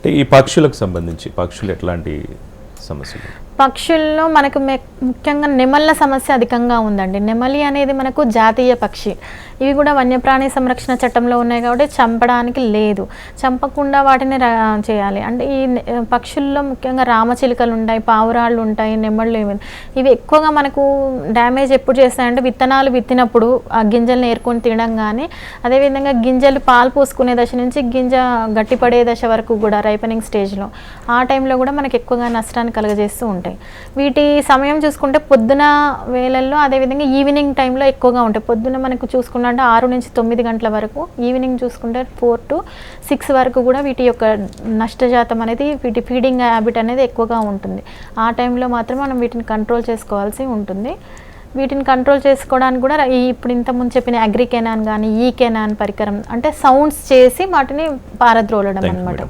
అంటే ఈ పక్షులకు సంబంధించి పక్షులు ఎట్లాంటి సమస్యలు? పక్షుల్లో మనకు ముఖ్యంగా నెమళ్ళ సమస్య అధికంగా ఉందండి. నెమలి అనేది మనకు జాతీయ పక్షి. ఇవి కూడా వన్యప్రాణి సంరక్షణ చట్టంలో ఉన్నాయి కాబట్టి చంపడానికి లేదు. చంపకుండా వాటిని చేయాలి. అంటే ఈ పక్షుల్లో ముఖ్యంగా రామచిలుకలు ఉంటాయి పావురాళ్ళు ఉంటాయి నెమళ్ళు ఇవి ఇవి ఎక్కువగా మనకు డ్యామేజ్ ఎప్పుడు చేస్తాయంటే విత్తనాలు విత్తినప్పుడు ఆ గింజలను ఏరుకొని తినడం కానీ అదేవిధంగా గింజలు పాలు పోసుకునే దశ నుంచి గింజ గట్టిపడే దశ వరకు కూడా రైపనింగ్ స్టేజ్లో ఆ టైంలో కూడా మనకు ఎక్కువగా నష్టాన్ని కలుగజేస్తూ ఉంటాయి. వీటి సమయం చూసుకుంటే పొద్దున వేళల్లో అదేవిధంగా ఈవినింగ్ టైంలో ఎక్కువగా ఉంటాయి. పొద్దున మనకు చూసుకున్నట్టు ఆరు నుంచి తొమ్మిది గంటల వరకు ఈవినింగ్ చూసుకుంటే ఫోర్ టు సిక్స్ వరకు కూడా వీటి యొక్క నష్టజాతం అనేది వీటి ఫీడింగ్ హ్యాబిట్ అనేది ఎక్కువగా ఉంటుంది. ఆ టైంలో మాత్రం మనం వీటిని కంట్రోల్ చేసుకోవాల్సి ఉంటుంది. వీటిని కంట్రోల్ చేసుకోవడానికి కూడా ఈ ఇప్పుడు ఇంతకుముందు చెప్పిన అగ్రి కెనాన్ కానీ ఈ కెనాన్ పరికరం అంటే సౌండ్స్ చేసి వాటిని పారద్రోలడం అనమాట.